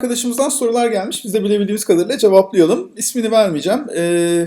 Arkadaşımızdan sorular gelmiş. Biz de bilebildiğimiz kadarıyla cevaplayalım. İsmini vermeyeceğim. Ee,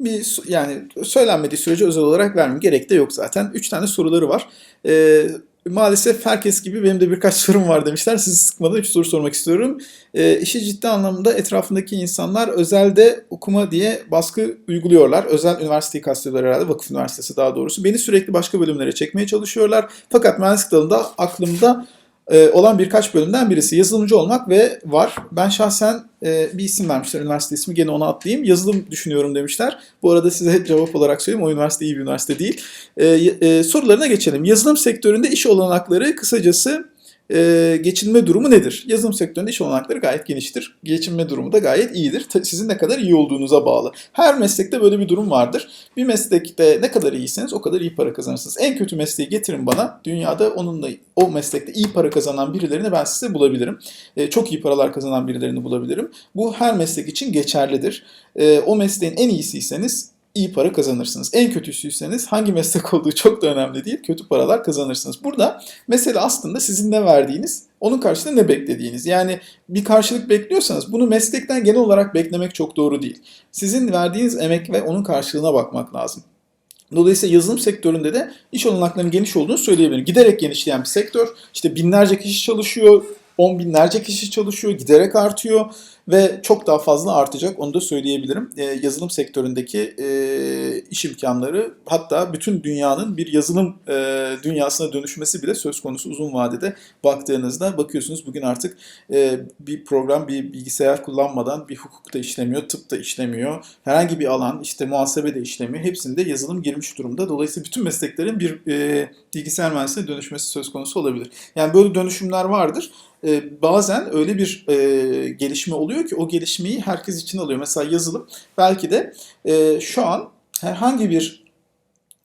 bir yani söylenmediği sürece özel olarak vermem. Gerek de yok zaten. Üç tane soruları var. Ee, maalesef herkes gibi benim de birkaç sorum var demişler. Sizi sıkmadan üç soru sormak istiyorum. Ee, işi ciddi anlamda etrafındaki insanlar özelde okuma diye baskı uyguluyorlar. Özel üniversiteyi kastediyorlar herhalde. Vakıf Üniversitesi daha doğrusu. Beni sürekli başka bölümlere çekmeye çalışıyorlar. Fakat mühendislik dalında aklımda e, olan birkaç bölümden birisi yazılımcı olmak ve var. Ben şahsen e, bir isim vermişler üniversite ismi gene onu atlayayım. Yazılım düşünüyorum demişler. Bu arada size cevap olarak söyleyeyim o üniversite iyi bir üniversite değil. E, e, sorularına geçelim. Yazılım sektöründe iş olanakları kısacası e, geçinme durumu nedir? Yazılım sektöründe iş olanakları gayet geniştir. Geçinme durumu da gayet iyidir. Sizin ne kadar iyi olduğunuza bağlı. Her meslekte böyle bir durum vardır. Bir meslekte ne kadar iyiseniz o kadar iyi para kazanırsınız. En kötü mesleği getirin bana. Dünyada onunla o meslekte iyi para kazanan birilerini ben size bulabilirim. E, çok iyi paralar kazanan birilerini bulabilirim. Bu her meslek için geçerlidir. E, o mesleğin en iyisiyseniz iyi para kazanırsınız. En kötüsüyseniz hangi meslek olduğu çok da önemli değil. Kötü paralar kazanırsınız. Burada mesele aslında sizin ne verdiğiniz, onun karşılığında ne beklediğiniz. Yani bir karşılık bekliyorsanız bunu meslekten genel olarak beklemek çok doğru değil. Sizin verdiğiniz emek ve onun karşılığına bakmak lazım. Dolayısıyla yazılım sektöründe de iş olanaklarının geniş olduğunu söyleyebilirim. Giderek genişleyen bir sektör. İşte binlerce kişi çalışıyor, on binlerce kişi çalışıyor, giderek artıyor ve çok daha fazla artacak onu da söyleyebilirim. Ee, yazılım sektöründeki e, iş imkanları hatta bütün dünyanın bir yazılım e, dünyasına dönüşmesi bile söz konusu uzun vadede baktığınızda bakıyorsunuz bugün artık e, bir program bir bilgisayar kullanmadan bir hukuk da işlemiyor, tıp da işlemiyor. Herhangi bir alan işte muhasebe de işlemiyor. Hepsinde yazılım girmiş durumda. Dolayısıyla bütün mesleklerin bir e, bilgisayar mühendisliğine dönüşmesi söz konusu olabilir. Yani böyle dönüşümler vardır. E, bazen öyle bir e, gelişme oluyor ki o gelişmeyi herkes için alıyor. Mesela yazılım belki de e, şu an herhangi bir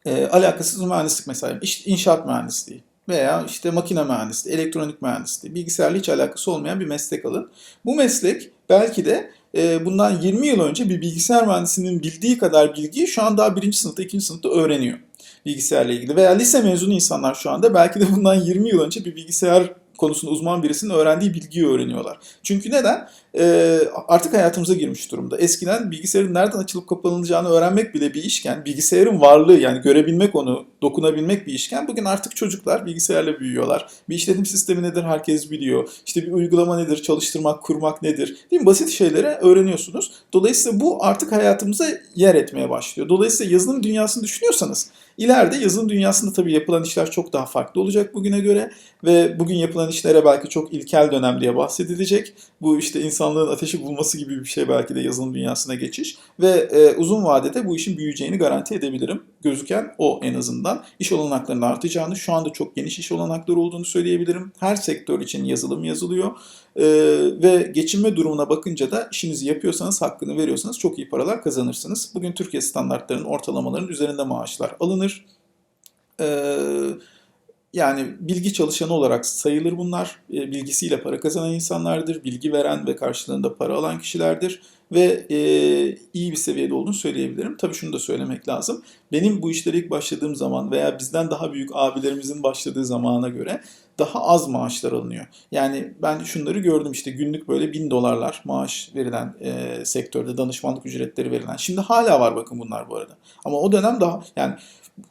e, alakasız mühendislik mesela iş- inşaat mühendisliği veya işte makine mühendisliği, elektronik mühendisliği, bilgisayarla hiç alakası olmayan bir meslek alın. Bu meslek belki de e, bundan 20 yıl önce bir bilgisayar mühendisinin bildiği kadar bilgiyi şu an daha birinci sınıfta, ikinci sınıfta öğreniyor bilgisayarla ilgili. Veya lise mezunu insanlar şu anda belki de bundan 20 yıl önce bir bilgisayar konusunda uzman birisinin öğrendiği bilgiyi öğreniyorlar. Çünkü neden? Ee, artık hayatımıza girmiş durumda. Eskiden bilgisayarın nereden açılıp kapanılacağını öğrenmek bile bir işken, bilgisayarın varlığı yani görebilmek onu, dokunabilmek bir işken. Bugün artık çocuklar bilgisayarla büyüyorlar. Bir işletim sistemi nedir herkes biliyor. İşte bir uygulama nedir, çalıştırmak, kurmak nedir? Değil mi? Basit şeyleri öğreniyorsunuz. Dolayısıyla bu artık hayatımıza yer etmeye başlıyor. Dolayısıyla yazılım dünyasını düşünüyorsanız ileride yazılım dünyasında tabii yapılan işler çok daha farklı olacak bugüne göre ve bugün yapılan işlere belki çok ilkel dönem diye bahsedilecek. Bu işte insanlığın ateşi bulması gibi bir şey belki de yazılım dünyasına geçiş ve e, uzun vadede bu işin büyüyeceğini garanti edebilirim. Gözüken o en azından. İş olanaklarının artacağını, şu anda çok geniş iş olanakları olduğunu söyleyebilirim. Her sektör için yazılım yazılıyor. E, ve geçinme durumuna bakınca da işinizi yapıyorsanız, hakkını veriyorsanız çok iyi paralar kazanırsınız. Bugün Türkiye standartlarının ortalamaların üzerinde maaşlar alınır. Ee, yani bilgi çalışanı olarak sayılır bunlar. E, bilgisiyle para kazanan insanlardır. Bilgi veren ve karşılığında para alan kişilerdir. Ve e, iyi bir seviyede olduğunu söyleyebilirim. Tabii şunu da söylemek lazım. Benim bu işlere ilk başladığım zaman veya bizden daha büyük abilerimizin başladığı zamana göre daha az maaşlar alınıyor. Yani ben şunları gördüm işte günlük böyle bin dolarlar maaş verilen e, sektörde danışmanlık ücretleri verilen. Şimdi hala var bakın bunlar bu arada. Ama o dönem daha yani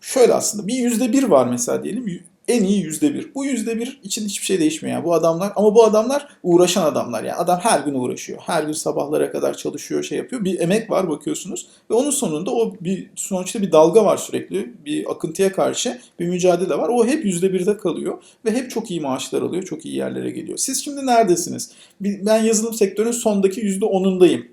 şöyle aslında bir yüzde bir var mesela diyelim en iyi yüzde bir. Bu yüzde bir için hiçbir şey değişmiyor yani bu adamlar ama bu adamlar uğraşan adamlar yani adam her gün uğraşıyor. Her gün sabahlara kadar çalışıyor şey yapıyor. Bir emek var bakıyorsunuz ve onun sonunda o bir sonuçta bir dalga var sürekli. Bir akıntıya karşı bir mücadele var. O hep yüzde birde kalıyor ve hep çok iyi maaşlar alıyor. Çok iyi yerlere geliyor. Siz şimdi neredesiniz? Ben yazılım sektörünün sondaki yüzde onundayım.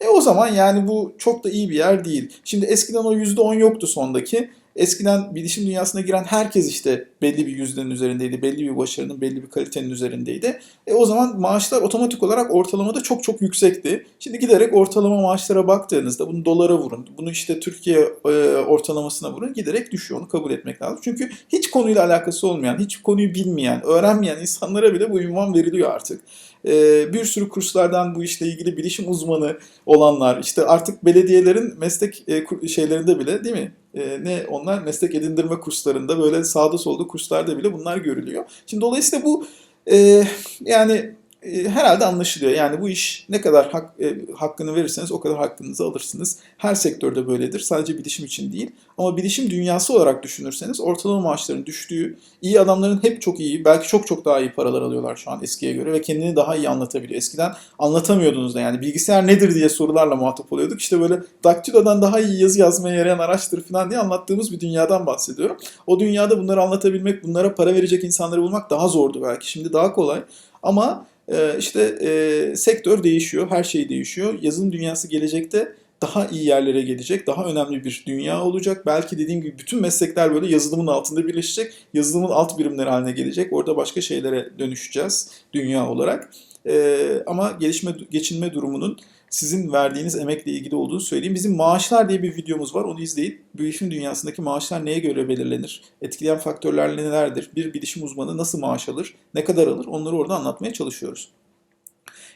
E o zaman yani bu çok da iyi bir yer değil. Şimdi eskiden o %10 yoktu sondaki. Eskiden bilişim dünyasına giren herkes işte belli bir yüzdenin üzerindeydi, belli bir başarının, belli bir kalitenin üzerindeydi. E o zaman maaşlar otomatik olarak ortalamada çok çok yüksekti. Şimdi giderek ortalama maaşlara baktığınızda bunu dolara vurun, bunu işte Türkiye e, ortalamasına vurun giderek düşüyor. Onu kabul etmek lazım. Çünkü hiç konuyla alakası olmayan, hiç konuyu bilmeyen, öğrenmeyen insanlara bile bu ünvan veriliyor artık. E, bir sürü kurslardan bu işle ilgili bilişim uzmanı olanlar, işte artık belediyelerin meslek e, şeylerinde bile değil mi? E, ne onlar meslek edindirme kurslarında böyle sağda solda kurslarda bile bunlar görülüyor. Şimdi dolayısıyla bu e, yani e, herhalde anlaşılıyor. Yani bu iş ne kadar hak, e, hakkını verirseniz o kadar hakkınızı alırsınız. Her sektörde böyledir. Sadece bilişim için değil. Ama bilişim dünyası olarak düşünürseniz ortalama maaşların düştüğü, iyi adamların hep çok iyi, belki çok çok daha iyi paralar alıyorlar şu an eskiye göre ve kendini daha iyi anlatabiliyor. Eskiden anlatamıyordunuz da yani bilgisayar nedir diye sorularla muhatap oluyorduk. İşte böyle daktilodan daha iyi yazı yazmaya yarayan araçtır falan diye anlattığımız bir dünyadan bahsediyorum. O dünyada bunları anlatabilmek, bunlara para verecek insanları bulmak daha zordu belki. Şimdi daha kolay. Ama işte e, sektör değişiyor, her şey değişiyor. Yazılım dünyası gelecekte daha iyi yerlere gelecek, daha önemli bir dünya olacak. Belki dediğim gibi bütün meslekler böyle yazılımın altında birleşecek, yazılımın alt birimleri haline gelecek. Orada başka şeylere dönüşeceğiz dünya olarak. E, ama gelişme, geçinme durumunun sizin verdiğiniz emekle ilgili olduğunu söyleyeyim. Bizim maaşlar diye bir videomuz var. Onu izleyin. Bilişim dünyasındaki maaşlar neye göre belirlenir? Etkileyen faktörler nelerdir? Bir bilişim uzmanı nasıl maaş alır? Ne kadar alır? Onları orada anlatmaya çalışıyoruz.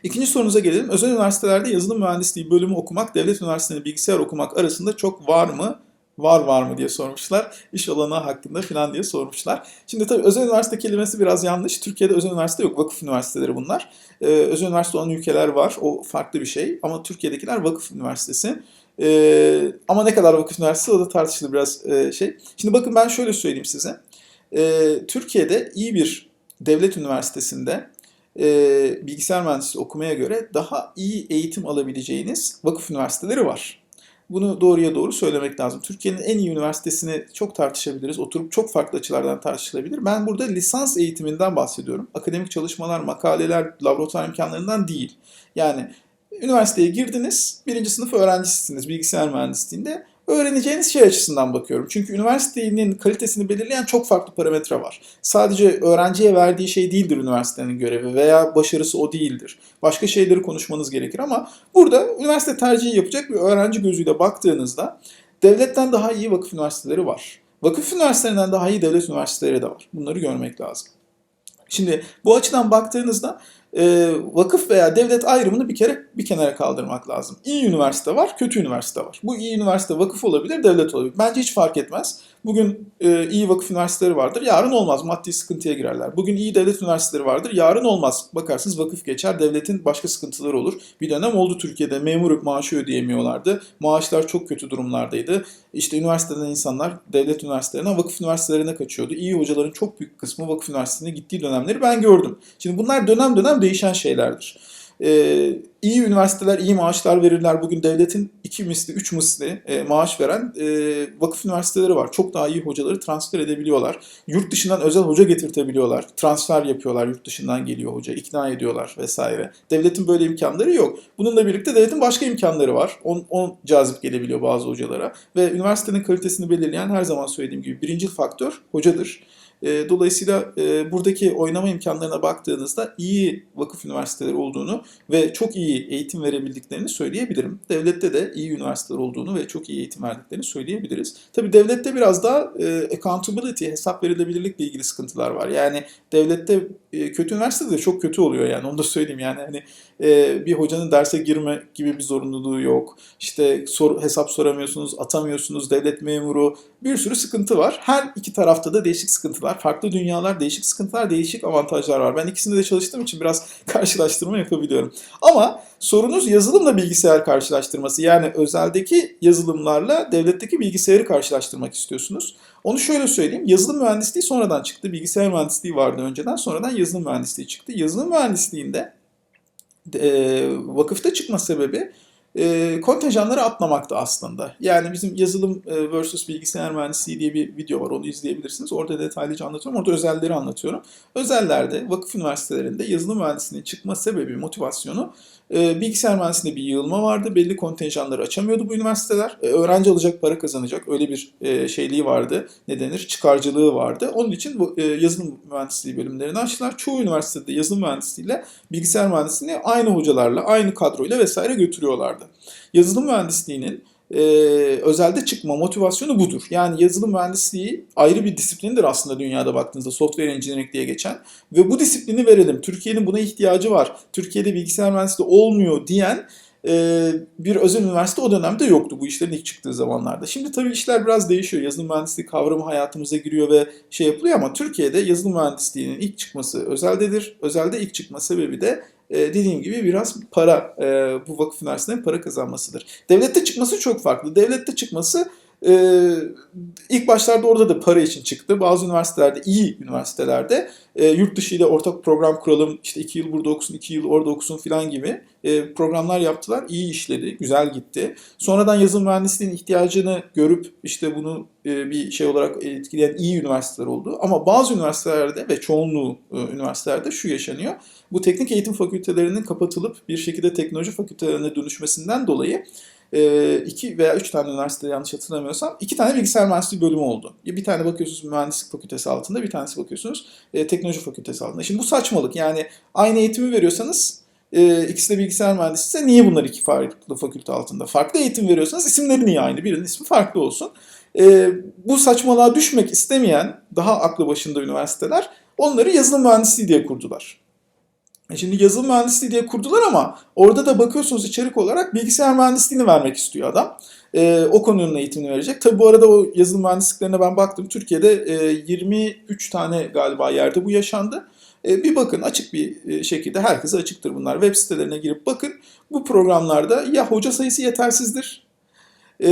İkinci sorunuza gelelim. Özel üniversitelerde yazılım mühendisliği bölümü okumak, devlet üniversitelerinde bilgisayar okumak arasında çok var mı? Var var mı diye sormuşlar. İş olanağı hakkında falan diye sormuşlar. Şimdi tabii özel üniversite kelimesi biraz yanlış. Türkiye'de özel üniversite yok. Vakıf üniversiteleri bunlar. Ee, özel üniversite olan ülkeler var. O farklı bir şey. Ama Türkiye'dekiler vakıf üniversitesi. Ee, ama ne kadar vakıf üniversitesi o da tartışılır biraz e, şey. Şimdi bakın ben şöyle söyleyeyim size. Ee, Türkiye'de iyi bir devlet üniversitesinde e, bilgisayar mühendisliği okumaya göre daha iyi eğitim alabileceğiniz vakıf üniversiteleri var. Bunu doğruya doğru söylemek lazım. Türkiye'nin en iyi üniversitesini çok tartışabiliriz. Oturup çok farklı açılardan tartışılabilir. Ben burada lisans eğitiminden bahsediyorum. Akademik çalışmalar, makaleler, laboratuvar imkanlarından değil. Yani üniversiteye girdiniz, birinci sınıf öğrencisisiniz bilgisayar mühendisliğinde öğreneceğiniz şey açısından bakıyorum. Çünkü üniversitenin kalitesini belirleyen çok farklı parametre var. Sadece öğrenciye verdiği şey değildir üniversitenin görevi veya başarısı o değildir. Başka şeyleri konuşmanız gerekir ama burada üniversite tercihi yapacak bir öğrenci gözüyle baktığınızda devletten daha iyi vakıf üniversiteleri var. Vakıf üniversitelerinden daha iyi devlet üniversiteleri de var. Bunları görmek lazım. Şimdi bu açıdan baktığınızda e, vakıf veya devlet ayrımını bir kere bir kenara kaldırmak lazım. İyi üniversite var, kötü üniversite var. Bu iyi üniversite vakıf olabilir, devlet olabilir. Bence hiç fark etmez. Bugün e, iyi vakıf üniversiteleri vardır, yarın olmaz. Maddi sıkıntıya girerler. Bugün iyi devlet üniversiteleri vardır, yarın olmaz. Bakarsınız vakıf geçer, devletin başka sıkıntıları olur. Bir dönem oldu Türkiye'de memur maaşı ödeyemiyorlardı. Maaşlar çok kötü durumlardaydı. İşte üniversiteden insanlar devlet üniversitelerine, vakıf üniversitelerine kaçıyordu. İyi hocaların çok büyük kısmı vakıf üniversitesine gittiği dönemleri ben gördüm. Şimdi bunlar dönem dönem değişen şeylerdir. Ee, iyi üniversiteler iyi maaşlar verirler. Bugün devletin iki misli, üç misli e, maaş veren e, vakıf üniversiteleri var. Çok daha iyi hocaları transfer edebiliyorlar. Yurt dışından özel hoca getirtebiliyorlar. Transfer yapıyorlar. Yurt dışından geliyor hoca. ikna ediyorlar vesaire. Devletin böyle imkanları yok. Bununla birlikte devletin başka imkanları var. On, on cazip gelebiliyor bazı hocalara. Ve üniversitenin kalitesini belirleyen her zaman söylediğim gibi birinci faktör hocadır. E, dolayısıyla e, buradaki oynama imkanlarına baktığınızda iyi vakıf üniversiteleri olduğunu ve çok iyi eğitim verebildiklerini söyleyebilirim. Devlette de iyi üniversiteler olduğunu ve çok iyi eğitim verdiklerini söyleyebiliriz. Tabii devlette biraz daha e, accountability, hesap verilebilirlikle ilgili sıkıntılar var. Yani devlette e, kötü üniversitede de çok kötü oluyor yani onu da söyleyeyim. Yani hani e, bir hocanın derse girme gibi bir zorunluluğu yok. İşte sor, hesap soramıyorsunuz, atamıyorsunuz, devlet memuru bir sürü sıkıntı var. Her iki tarafta da değişik sıkıntılar, farklı dünyalar, değişik sıkıntılar, değişik avantajlar var. Ben ikisinde de çalıştığım için biraz karşılaştırma yapabiliyorum. Ama sorunuz yazılımla bilgisayar karşılaştırması. Yani özeldeki yazılımlarla devletteki bilgisayarı karşılaştırmak istiyorsunuz. Onu şöyle söyleyeyim. Yazılım mühendisliği sonradan çıktı. Bilgisayar mühendisliği vardı önceden. Sonradan yazılım mühendisliği çıktı. Yazılım mühendisliğinde e, vakıfta çıkma sebebi e, kontenjanları atlamaktı aslında. Yani bizim yazılım e, versus bilgisayar mühendisliği diye bir video var onu izleyebilirsiniz. Orada detaylıca anlatıyorum. Orada özelleri anlatıyorum. Özellerde vakıf üniversitelerinde yazılım mühendisliğinin çıkma sebebi, motivasyonu e, bilgisayar mühendisliğinde bir yığılma vardı. Belli kontenjanları açamıyordu bu üniversiteler. E, öğrenci alacak para kazanacak. Öyle bir e, şeyliği vardı. Ne denir? Çıkarcılığı vardı. Onun için bu e, yazılım mühendisliği bölümlerini açtılar. Çoğu üniversitede yazılım mühendisliğiyle bilgisayar mühendisliğini aynı hocalarla, aynı kadroyla vesaire götürüyorlardı. Yazılım mühendisliğinin e, özelde çıkma motivasyonu budur. Yani yazılım mühendisliği ayrı bir disiplindir aslında dünyada baktığınızda software engineering diye geçen ve bu disiplini verelim. Türkiye'nin buna ihtiyacı var. Türkiye'de bilgisayar mühendisliği olmuyor diyen e, bir özel üniversite o dönemde yoktu bu işlerin ilk çıktığı zamanlarda. Şimdi tabii işler biraz değişiyor. Yazılım mühendisliği kavramı hayatımıza giriyor ve şey yapılıyor ama Türkiye'de yazılım mühendisliğinin ilk çıkması özeldedir. Özelde ilk çıkma sebebi de e, dediğim gibi biraz para, e, bu vakıf üniversitelerinin para kazanmasıdır. Devlette çıkması çok farklı. Devlette çıkması e, ilk başlarda orada da para için çıktı. Bazı üniversitelerde, iyi üniversitelerde e, yurt dışı ile ortak program kuralım, işte iki yıl burada okusun, iki yıl orada okusun falan gibi e, programlar yaptılar. İyi işledi, güzel gitti. Sonradan yazılım mühendisliğinin ihtiyacını görüp işte bunu e, bir şey olarak etkileyen iyi üniversiteler oldu. Ama bazı üniversitelerde ve çoğunluğu e, üniversitelerde şu yaşanıyor. Bu teknik eğitim fakültelerinin kapatılıp bir şekilde teknoloji fakültelerine dönüşmesinden dolayı e, iki veya üç tane üniversite yanlış hatırlamıyorsam iki tane bilgisayar mühendisliği bölümü oldu. Bir tane bakıyorsunuz mühendislik fakültesi altında, bir tanesi bakıyorsunuz e, teknoloji fakültesi altında. Şimdi bu saçmalık. Yani aynı eğitimi veriyorsanız e, ikisi de bilgisayar mühendisiyse niye bunlar iki farklı fakülte altında? Farklı eğitim veriyorsanız isimleri niye aynı? Birinin ismi farklı olsun. E, bu saçmalığa düşmek istemeyen daha aklı başında üniversiteler onları yazılım mühendisliği diye kurdular. E Şimdi yazılım mühendisliği diye kurdular ama orada da bakıyorsunuz içerik olarak bilgisayar mühendisliğini vermek istiyor adam. Ee, o konunun eğitimini verecek. Tabi bu arada o yazılım mühendisliklerine ben baktım. Türkiye'de e, 23 tane galiba yerde bu yaşandı. E, bir bakın açık bir e, şekilde herkese açıktır bunlar. Web sitelerine girip bakın. Bu programlarda ya hoca sayısı yetersizdir. E,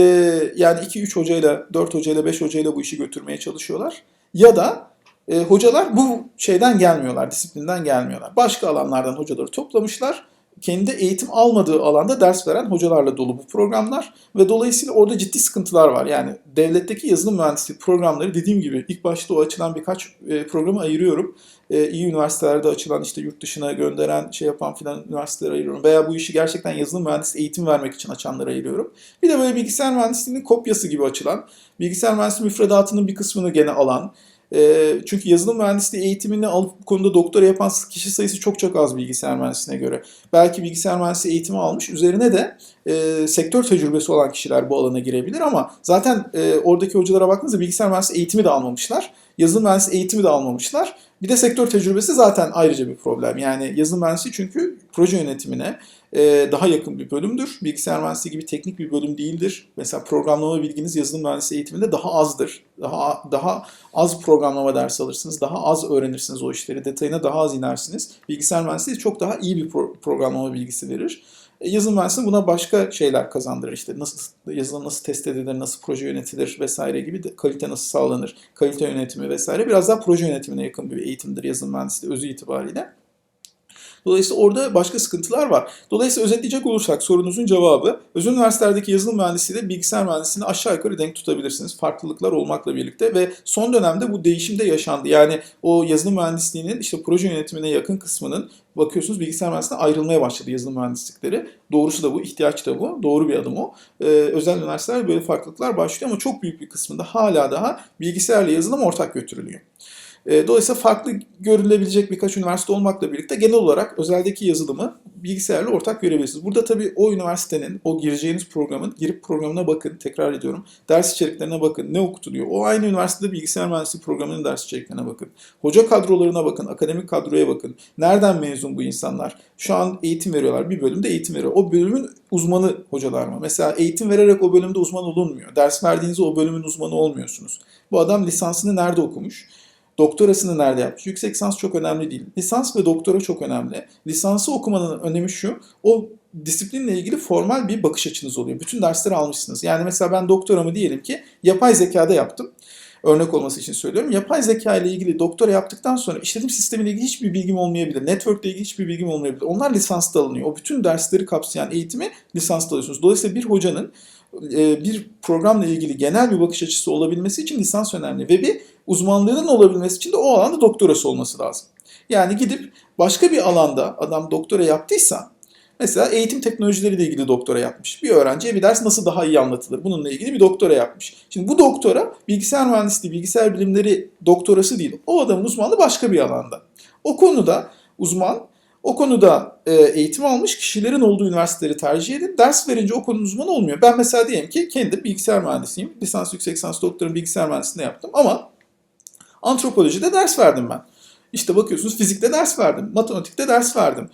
yani 2-3 hocayla, 4 hocayla, 5 hocayla bu işi götürmeye çalışıyorlar. Ya da e, hocalar bu şeyden gelmiyorlar, disiplinden gelmiyorlar. Başka alanlardan hocaları toplamışlar. Kendi eğitim almadığı alanda ders veren hocalarla dolu bu programlar ve dolayısıyla orada ciddi sıkıntılar var. Yani devletteki yazılım mühendisliği programları dediğim gibi ilk başta o açılan birkaç e, programı ayırıyorum. E, iyi üniversitelerde açılan işte yurt dışına gönderen şey yapan filan üniversiteleri ayırıyorum. Veya bu işi gerçekten yazılım mühendisliği eğitim vermek için açanları ayırıyorum. Bir de böyle bilgisayar mühendisliğinin kopyası gibi açılan, bilgisayar mühendisliği müfredatının bir kısmını gene alan, e, çünkü yazılım mühendisliği eğitimini alıp bu konuda doktora yapan kişi sayısı çok çok az bilgisayar mühendisliğine göre. Belki bilgisayar mühendisliği eğitimi almış. Üzerine de e, sektör tecrübesi olan kişiler bu alana girebilir ama zaten e, oradaki hocalara baktığınızda bilgisayar mühendisliği eğitimi de almamışlar. Yazılım mühendisliği eğitimi de almamışlar. Bir de sektör tecrübesi zaten ayrıca bir problem. Yani yazılım mühendisliği çünkü proje yönetimine e, daha yakın bir bölümdür. Bilgisayar mühendisliği gibi teknik bir bölüm değildir. Mesela programlama bilginiz yazılım mühendisliği eğitiminde daha azdır. Daha daha az programlama dersi alırsınız. Daha az öğrenirsiniz o işleri. Detayına daha az inersiniz. Bilgisayar mühendisliği çok daha iyi bir pro- programlama bilgisi verir. E, Yazılım mühendisliği buna başka şeyler kazandırır. İşte nasıl yazılım nasıl test edilir, nasıl proje yönetilir vesaire gibi de kalite nasıl sağlanır, kalite yönetimi vesaire. Biraz daha proje yönetimine yakın bir eğitimdir yazılım mühendisliği özü itibariyle. Dolayısıyla orada başka sıkıntılar var. Dolayısıyla özetleyecek olursak sorunuzun cevabı özel üniversitelerdeki yazılım mühendisliği de bilgisayar mühendisliğini aşağı yukarı denk tutabilirsiniz. Farklılıklar olmakla birlikte ve son dönemde bu değişim de yaşandı. Yani o yazılım mühendisliğinin işte proje yönetimine yakın kısmının bakıyorsunuz bilgisayar mühendisliğine ayrılmaya başladı yazılım mühendislikleri. Doğrusu da bu, ihtiyaç da bu. Doğru bir adım o. Ee, özel üniversiteler böyle farklılıklar başlıyor ama çok büyük bir kısmında hala daha bilgisayarla yazılım ortak götürülüyor. E, Dolayısıyla farklı görülebilecek birkaç üniversite olmakla birlikte genel olarak özeldeki yazılımı bilgisayarla ortak görebilirsiniz. Burada tabii o üniversitenin, o gireceğiniz programın, girip programına bakın, tekrar ediyorum. Ders içeriklerine bakın, ne okutuluyor. O aynı üniversitede bilgisayar mühendisliği programının ders içeriklerine bakın. Hoca kadrolarına bakın, akademik kadroya bakın. Nereden mezun bu insanlar? Şu an eğitim veriyorlar, bir bölümde eğitim veriyor. O bölümün uzmanı hocalar mı? Mesela eğitim vererek o bölümde uzman olunmuyor. Ders verdiğinizde o bölümün uzmanı olmuyorsunuz. Bu adam lisansını nerede okumuş? Doktorasını nerede yapmış? Yüksek lisans çok önemli değil. Lisans ve doktora çok önemli. Lisansı okumanın önemi şu, o disiplinle ilgili formal bir bakış açınız oluyor. Bütün dersleri almışsınız. Yani mesela ben doktoramı diyelim ki yapay zekada yaptım. Örnek olması için söylüyorum. Yapay zeka ile ilgili doktora yaptıktan sonra işletim sistemiyle ilgili hiçbir bilgim olmayabilir. Network ile ilgili hiçbir bilgim olmayabilir. Onlar lisansta alınıyor. O bütün dersleri kapsayan eğitimi lisansta alıyorsunuz. Dolayısıyla bir hocanın e, bir programla ilgili genel bir bakış açısı olabilmesi için lisans önemli ve bir uzmanlığının olabilmesi için de o alanda doktorası olması lazım. Yani gidip başka bir alanda adam doktora yaptıysa mesela eğitim teknolojileriyle ilgili doktora yapmış. Bir öğrenciye bir ders nasıl daha iyi anlatılır? Bununla ilgili bir doktora yapmış. Şimdi bu doktora bilgisayar mühendisliği, bilgisayar bilimleri doktorası değil. O adamın uzmanlığı başka bir alanda. O konuda uzman o konuda e, eğitim almış kişilerin olduğu üniversiteleri tercih edin. Ders verince o konunun uzmanı olmuyor. Ben mesela diyelim ki kendi bilgisayar mühendisiyim. Lisans, yüksek lisans, doktorum bilgisayar mühendisliğinde yaptım ama antropolojide ders verdim ben. İşte bakıyorsunuz fizikte ders verdim, matematikte ders verdim.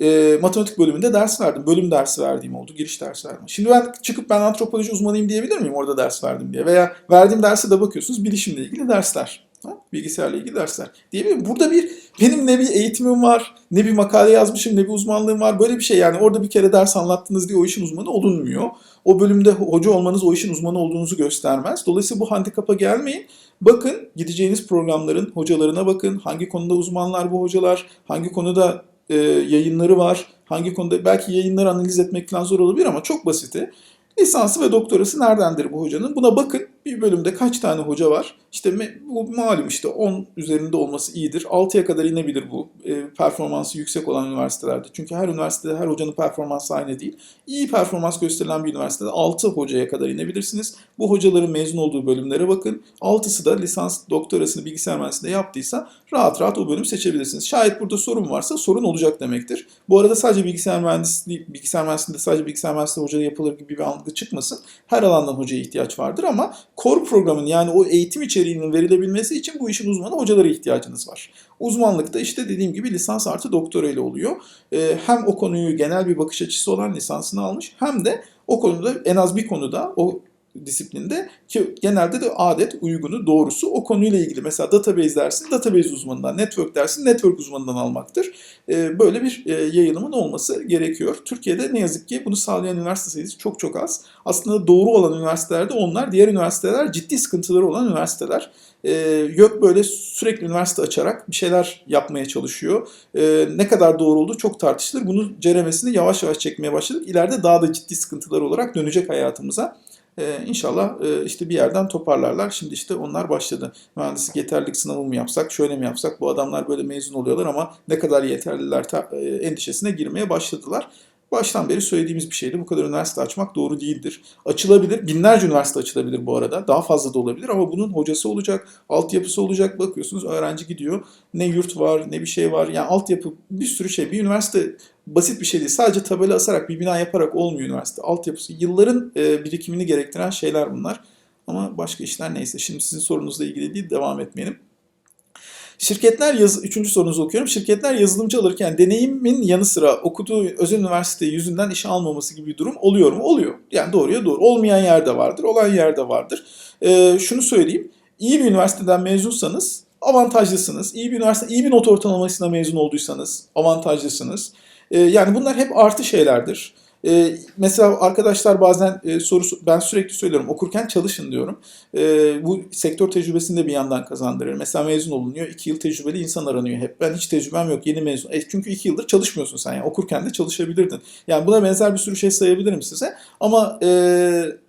E, matematik bölümünde ders verdim. Bölüm dersi verdiğim oldu, giriş dersi verdim. Şimdi ben çıkıp ben antropoloji uzmanıyım diyebilir miyim orada ders verdim diye? Veya verdiğim derse de bakıyorsunuz bilişimle ilgili dersler. Ha? Bilgisayarla ilgili dersler. Diyebilirim. Burada bir benim ne bir eğitimim var, ne bir makale yazmışım, ne bir uzmanlığım var. Böyle bir şey yani orada bir kere ders anlattınız diye o işin uzmanı olunmuyor. O bölümde hoca olmanız o işin uzmanı olduğunuzu göstermez. Dolayısıyla bu handikapa gelmeyin. Bakın gideceğiniz programların hocalarına bakın. Hangi konuda uzmanlar bu hocalar, hangi konuda e, yayınları var, hangi konuda belki yayınları analiz etmek falan zor olabilir ama çok basiti. Lisansı ve doktorası neredendir bu hocanın? Buna bakın. Bir bölümde kaç tane hoca var? İşte bu malum işte 10 üzerinde olması iyidir. 6'ya kadar inebilir bu e, performansı yüksek olan üniversitelerde. Çünkü her üniversitede her hocanın performansı aynı değil. İyi performans gösterilen bir üniversitede 6 hocaya kadar inebilirsiniz. Bu hocaların mezun olduğu bölümlere bakın. 6'sı da lisans doktorasını bilgisayar mühendisliğinde yaptıysa rahat rahat o bölümü seçebilirsiniz. Şayet burada sorun varsa sorun olacak demektir. Bu arada sadece bilgisayar mühendisliği, bilgisayar mühendisliğinde sadece bilgisayar mühendisliği hoca yapılır gibi bir algı çıkmasın. Her alandan hocaya ihtiyaç vardır ama core programın yani o eğitim içeriğinin verilebilmesi için bu işin uzmanı hocalara ihtiyacınız var. Uzmanlıkta işte dediğim gibi lisans artı doktora ile oluyor. Ee, hem o konuyu genel bir bakış açısı olan lisansını almış hem de o konuda en az bir konuda o disiplinde ki genelde de adet, uygunu, doğrusu o konuyla ilgili. Mesela database dersin database uzmanından, network dersin network uzmanından almaktır. Ee, böyle bir e, yayılımın olması gerekiyor. Türkiye'de ne yazık ki bunu sağlayan üniversite sayısı çok çok az. Aslında doğru olan üniversitelerde onlar, diğer üniversiteler ciddi sıkıntıları olan üniversiteler. Ee, yok böyle sürekli üniversite açarak bir şeyler yapmaya çalışıyor. Ee, ne kadar doğru olduğu çok tartışılır. Bunun ceremesini yavaş yavaş çekmeye başladık. İleride daha da ciddi sıkıntılar olarak dönecek hayatımıza. Ee, inşallah e, işte bir yerden toparlarlar. Şimdi işte onlar başladı. Mühendislik yeterlilik sınavı mı yapsak, şöyle mi yapsak? Bu adamlar böyle mezun oluyorlar ama ne kadar yeterliler ta- e, endişesine girmeye başladılar. Baştan beri söylediğimiz bir şeydi. Bu kadar üniversite açmak doğru değildir. Açılabilir. Binlerce üniversite açılabilir bu arada. Daha fazla da olabilir ama bunun hocası olacak, altyapısı olacak. Bakıyorsunuz öğrenci gidiyor. Ne yurt var, ne bir şey var. Yani altyapı bir sürü şey. Bir üniversite basit bir şey değil. Sadece tabela asarak, bir bina yaparak olmuyor üniversite. Altyapısı, yılların e, birikimini gerektiren şeyler bunlar. Ama başka işler neyse. Şimdi sizin sorunuzla ilgili değil, devam etmeyelim. Şirketler yaz üçüncü sorunuzu okuyorum. Şirketler yazılımcı alırken deneyimin yanı sıra okuduğu özel üniversite yüzünden işe almaması gibi bir durum oluyor mu? Oluyor. Yani doğruya doğru. Olmayan yerde vardır, olan yerde vardır. Ee, şunu söyleyeyim. İyi bir üniversiteden mezunsanız avantajlısınız. İyi bir üniversite, iyi bir not ortalamasına mezun olduysanız avantajlısınız. Ee, yani bunlar hep artı şeylerdir. Ee, mesela arkadaşlar bazen e, soru ben sürekli söylüyorum okurken çalışın diyorum. Ee, bu sektör tecrübesini de bir yandan kazandırır. Mesela mezun olunuyor. iki yıl tecrübeli insan aranıyor hep. Ben hiç tecrübem yok yeni mezun. E, çünkü iki yıldır çalışmıyorsun sen yani. Okurken de çalışabilirdin. Yani buna benzer bir sürü şey sayabilirim size. Ama e,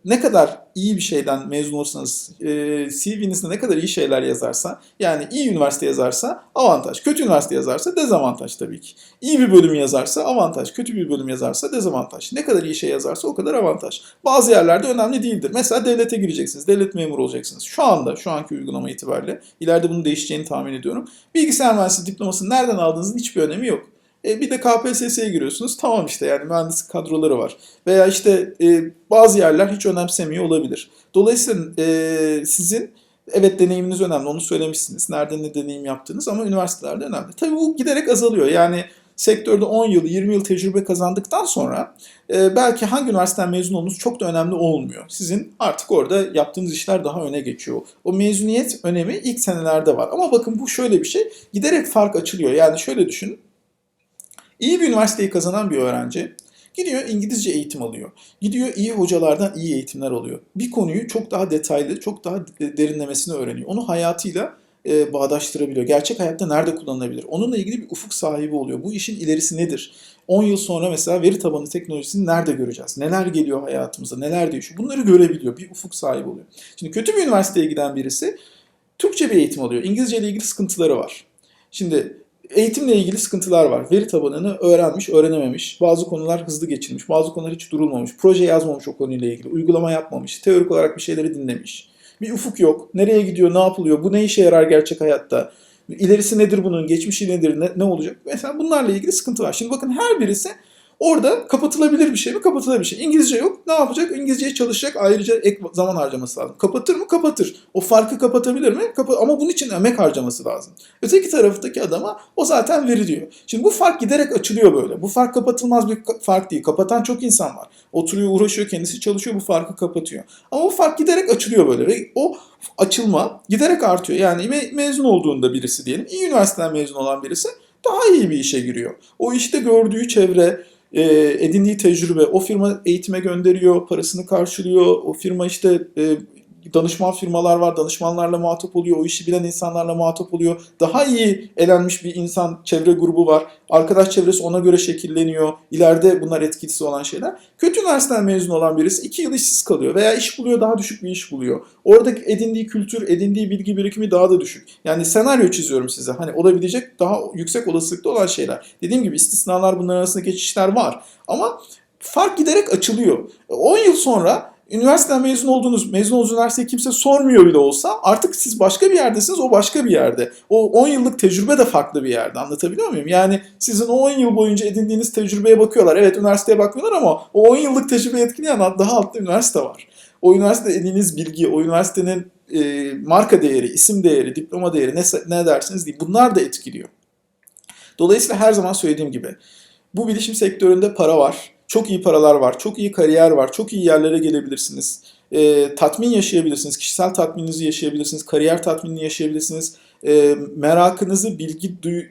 ne kadar iyi bir şeyden mezun olursanız, e, CV'nizde ne kadar iyi şeyler yazarsa, yani iyi üniversite yazarsa avantaj. Kötü üniversite yazarsa dezavantaj tabii ki. İyi bir bölüm yazarsa avantaj. Kötü bir bölüm yazarsa dezavantaj. Ne kadar iyi şey yazarsa o kadar avantaj. Bazı yerlerde önemli değildir. Mesela devlete gireceksiniz. Devlet memuru olacaksınız. Şu anda, şu anki uygulama itibariyle. ileride bunun değişeceğini tahmin ediyorum. Bilgisayar mühendisliği diplomasını nereden aldığınızın hiçbir önemi yok. E, bir de KPSS'ye giriyorsunuz. Tamam işte yani mühendislik kadroları var. Veya işte e, bazı yerler hiç önemsemiyor olabilir. Dolayısıyla e, sizin evet deneyiminiz önemli. Onu söylemişsiniz. Nerede ne deneyim yaptınız ama üniversitelerde önemli. Tabii bu giderek azalıyor. Yani sektörde 10 yıl, 20 yıl tecrübe kazandıktan sonra e, belki hangi üniversiteden mezun olduğunuz çok da önemli olmuyor. Sizin artık orada yaptığınız işler daha öne geçiyor. O mezuniyet önemi ilk senelerde var. Ama bakın bu şöyle bir şey. Giderek fark açılıyor. Yani şöyle düşünün. İyi bir üniversiteyi kazanan bir öğrenci gidiyor İngilizce eğitim alıyor. Gidiyor iyi hocalardan iyi eğitimler alıyor. Bir konuyu çok daha detaylı, çok daha derinlemesine öğreniyor. Onu hayatıyla e, bağdaştırabiliyor. Gerçek hayatta nerede kullanılabilir? Onunla ilgili bir ufuk sahibi oluyor. Bu işin ilerisi nedir? 10 yıl sonra mesela veri tabanı teknolojisini nerede göreceğiz? Neler geliyor hayatımıza? Neler değişiyor? Bunları görebiliyor. Bir ufuk sahibi oluyor. Şimdi kötü bir üniversiteye giden birisi Türkçe bir eğitim alıyor. İngilizce ile ilgili sıkıntıları var. Şimdi eğitimle ilgili sıkıntılar var. Veri tabanını öğrenmiş, öğrenememiş. Bazı konular hızlı geçilmiş, bazı konular hiç durulmamış. Proje yazmamış o konuyla ilgili, uygulama yapmamış, teorik olarak bir şeyleri dinlemiş. Bir ufuk yok. Nereye gidiyor, ne yapılıyor, bu ne işe yarar gerçek hayatta? İlerisi nedir bunun, geçmişi nedir, ne, ne olacak? Mesela bunlarla ilgili sıkıntı var. Şimdi bakın her birisi Orada kapatılabilir bir şey mi? Kapatılabilir bir şey. İngilizce yok. Ne yapacak? İngilizceye çalışacak. Ayrıca ek zaman harcaması lazım. Kapatır mı? Kapatır. O farkı kapatabilir mi? Kapa Ama bunun için emek harcaması lazım. Öteki taraftaki adama o zaten veri diyor. Şimdi bu fark giderek açılıyor böyle. Bu fark kapatılmaz bir fark değil. Kapatan çok insan var. Oturuyor, uğraşıyor, kendisi çalışıyor, bu farkı kapatıyor. Ama bu fark giderek açılıyor böyle ve o açılma giderek artıyor. Yani me- mezun olduğunda birisi diyelim, iyi üniversiteden mezun olan birisi daha iyi bir işe giriyor. O işte gördüğü çevre, e, edindiği tecrübe, o firma eğitime gönderiyor, parasını karşılıyor, o firma işte e, danışman firmalar var, danışmanlarla muhatap oluyor, o işi bilen insanlarla muhatap oluyor. Daha iyi elenmiş bir insan çevre grubu var. Arkadaş çevresi ona göre şekilleniyor. İleride bunlar etkisi olan şeyler. Kötü üniversiteden mezun olan birisi iki yıl işsiz kalıyor veya iş buluyor, daha düşük bir iş buluyor. Oradaki edindiği kültür, edindiği bilgi birikimi daha da düşük. Yani senaryo çiziyorum size. Hani olabilecek daha yüksek olasılıkta olan şeyler. Dediğim gibi istisnalar bunların arasında geçişler var. Ama fark giderek açılıyor. 10 yıl sonra üniversiteden mezun olduğunuz, mezun olduğunuz üniversiteyi kimse sormuyor bile olsa artık siz başka bir yerdesiniz, o başka bir yerde. O 10 yıllık tecrübe de farklı bir yerde. Anlatabiliyor muyum? Yani sizin o 10 yıl boyunca edindiğiniz tecrübeye bakıyorlar. Evet üniversiteye bakmıyorlar ama o 10 yıllık tecrübeyi etkileyen daha altta üniversite var. O üniversitede edindiğiniz bilgi, o üniversitenin e, marka değeri, isim değeri, diploma değeri ne, ne dersiniz değil. Bunlar da etkiliyor. Dolayısıyla her zaman söylediğim gibi bu bilişim sektöründe para var. Çok iyi paralar var, çok iyi kariyer var, çok iyi yerlere gelebilirsiniz. E, tatmin yaşayabilirsiniz, kişisel tatmininizi yaşayabilirsiniz, kariyer tatminini yaşayabilirsiniz. E, merakınızı, bilgi, duy-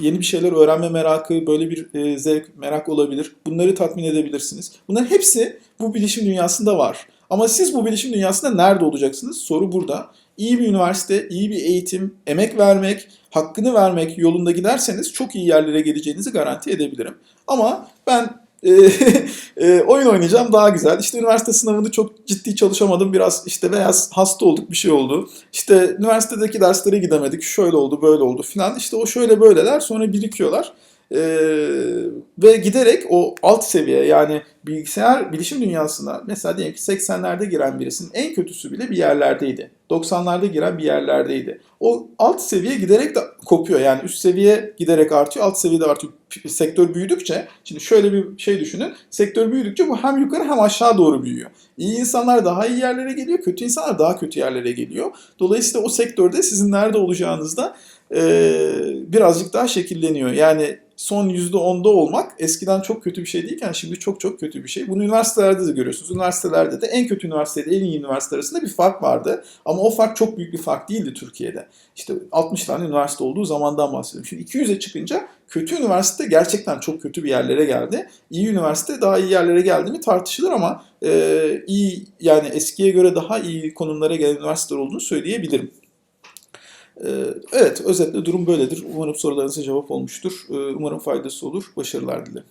yeni bir şeyler öğrenme merakı, böyle bir e, zevk, merak olabilir. Bunları tatmin edebilirsiniz. Bunların hepsi bu bilişim dünyasında var. Ama siz bu bilişim dünyasında nerede olacaksınız? Soru burada. İyi bir üniversite, iyi bir eğitim, emek vermek, hakkını vermek yolunda giderseniz çok iyi yerlere geleceğinizi garanti edebilirim. Ama ben e, e, oyun oynayacağım daha güzel. İşte üniversite sınavında çok ciddi çalışamadım. Biraz işte veya hasta olduk bir şey oldu. İşte üniversitedeki derslere gidemedik. Şöyle oldu böyle oldu filan. İşte o şöyle böyleler sonra birikiyorlar. Ee, ve giderek o alt seviye yani bilgisayar bilişim dünyasına mesela diyelim ki 80'lerde giren birisinin en kötüsü bile bir yerlerdeydi. 90'larda giren bir yerlerdeydi. O alt seviye giderek de kopuyor. Yani üst seviye giderek artıyor, alt seviyede artıyor. P- Sektör büyüdükçe, şimdi şöyle bir şey düşünün. Sektör büyüdükçe bu hem yukarı hem aşağı doğru büyüyor. İyi insanlar daha iyi yerlere geliyor, kötü insanlar daha kötü yerlere geliyor. Dolayısıyla o sektörde sizin nerede olacağınızda eee, birazcık daha şekilleniyor. Yani son %10'da olmak eskiden çok kötü bir şey değilken şimdi çok çok kötü bir şey. Bunu üniversitelerde de görüyorsunuz. Üniversitelerde de en kötü üniversiteyle en iyi üniversite arasında bir fark vardı. Ama o fark çok büyük bir fark değildi Türkiye'de. İşte 60 tane üniversite olduğu zamandan bahsediyorum. Şimdi 200'e çıkınca kötü üniversite gerçekten çok kötü bir yerlere geldi. İyi üniversite daha iyi yerlere geldi mi tartışılır ama e, iyi yani eskiye göre daha iyi konumlara gelen üniversiteler olduğunu söyleyebilirim. Ee, Evet, özetle durum böyledir. Umarım sorularınıza cevap olmuştur. Ee, Umarım faydası olur. Başarılar dilerim.